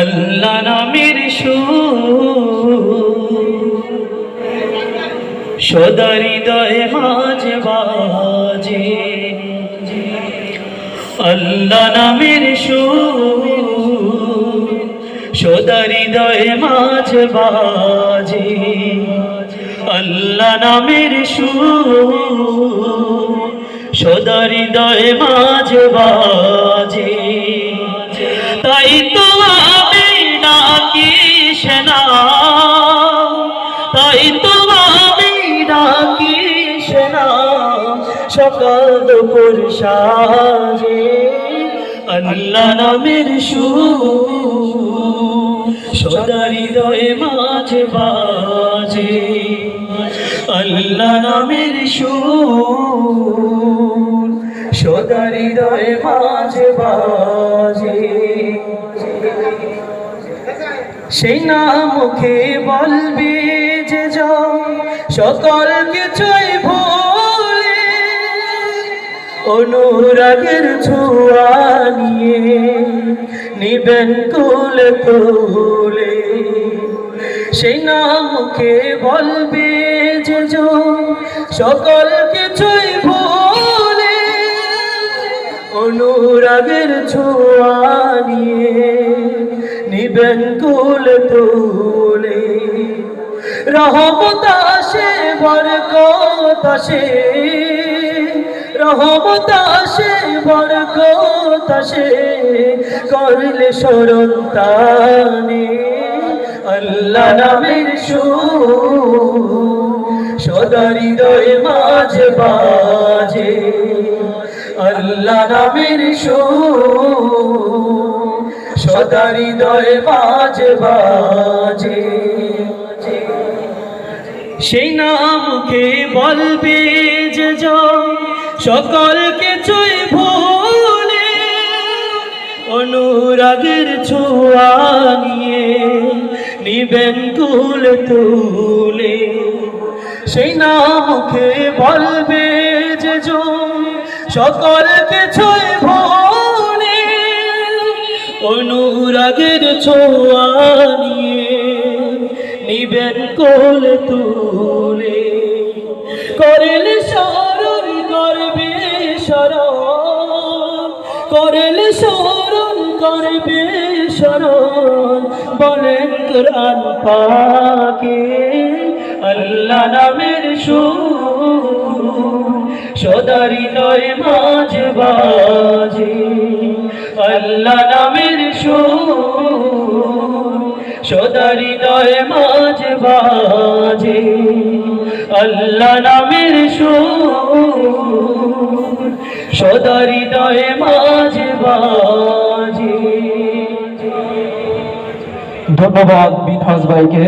আল্লাহ নামের সদা হৃদয়ে মাঝে বাজে। আল্লাহ নামের সদা হৃদয়ে মাঝে বাজে। আল্লাহ নামের সদা হৃদয়ে মাঝে বাজে। তাই তো আমি ডাকি সেনা। তাই তো আমি ডাকি সেনা। সকাল দুপুর সাজে আল্লাহ নামের সদা হৃদয়ে মাঝে বাজে আল্লাহ নামের সুর। সদা হৃদয়ে মাঝে বাজে সেই না মুখে বলবে যে সকল কিছুই ভুলে, অনুরাগের ছোঁয়া নিয়ে নিবেন কুলে তুলে সেই না মুখে বলবে যে সকল কিছুই ভুলে, অনুরাগের ছোঁয়া নিয়ে নিবেন কুল তুলে। রহমত আসে, বরকত আসে। রহমত আসে, বরকত আসে। করলে স্মরণ তানে। আল্লাহ নামের সুর সদা হৃদয়ে মাঝে বাজে আল্লাহ নামের সুর সদা হৃদয়ে মাঝে বাজে সেই নামকে বলবে যে জন সকল কিছুই ভুলে অনুরাগের ছোঁয়া নিয়ে নিবেন কুল তুলে। সেই নামকে বলবে যে সকল কিছুই ভুলে অনুরাগের ছোঁয়া নিয়ে নিবেন কোল তুলে। করলে স্মরণ করবে স্মরণ করলে স্মরণ করবে স্মরণ বলেন কোরআন পাকে, আল্লাহ নামের সুর সদা হৃদয়ে মাঝে বাজে। আল্লাহ নামের সুর সদা হৃদয়ে মাঝে বাজে আল্লাহ নামের সুর সদা হৃদয়ে মাঝে বাজে ধন্যবাদ মিনহাজ ভাইকে।